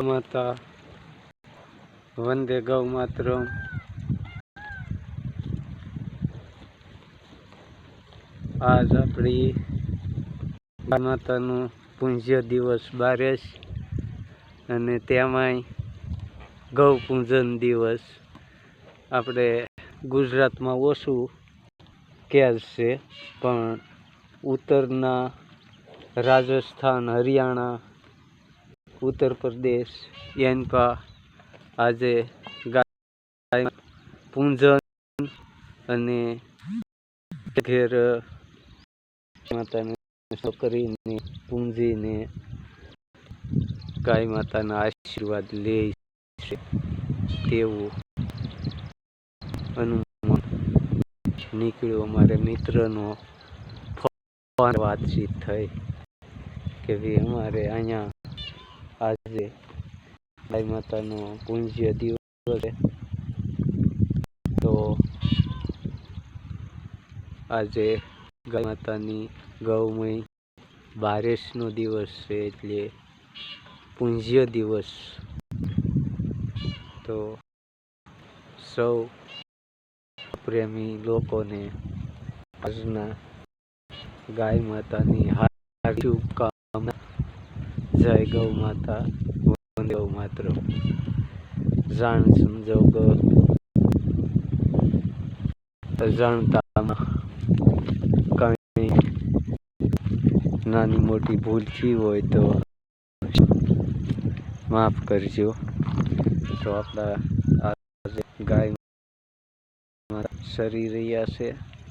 માતા. વંદે ગૌ માતરમ. આજ આપણી માતાનું પૂજ્ય દિવસ બારેશ અને તેમાંય ગૌ પૂજન દિવસ. આપણે ગુજરાતમાં ઓછું કેર છે, પણ ઉત્તરના રાજસ્થાન, હરિયાણા ઉત્તર પ્રદેશ યનપા, આજે પૂંજન અને ઘેર માતાને કરીને પૂંજીને ગાય માતાના આશીર્વાદ લે છે. તેવું અનુમાન નીકળ્યો. અમારે મિત્રનો વાતચીત થઈ કે ભાઈ, અમારે અહીંયા આજે ગાય માતાનો પૂજ્ય દિવસ છે. તો આજે ગાય માતાની ગૌમય બારેશનો દિવસ છે એટલે પૂજ્ય દિવસ. તો સૌ પ્રેમી લોકોને આજના ગાય માતાની હાર્દિક શુભકામના જય ગૌ માતા ગૌ માત્ર. જાણ સમજો અજાણતામાં કંઈ નાની મોટી ભૂલ થઈ હોય તો માફ કરજો. તો આપણા ગાય શરીર રહ્યા છે.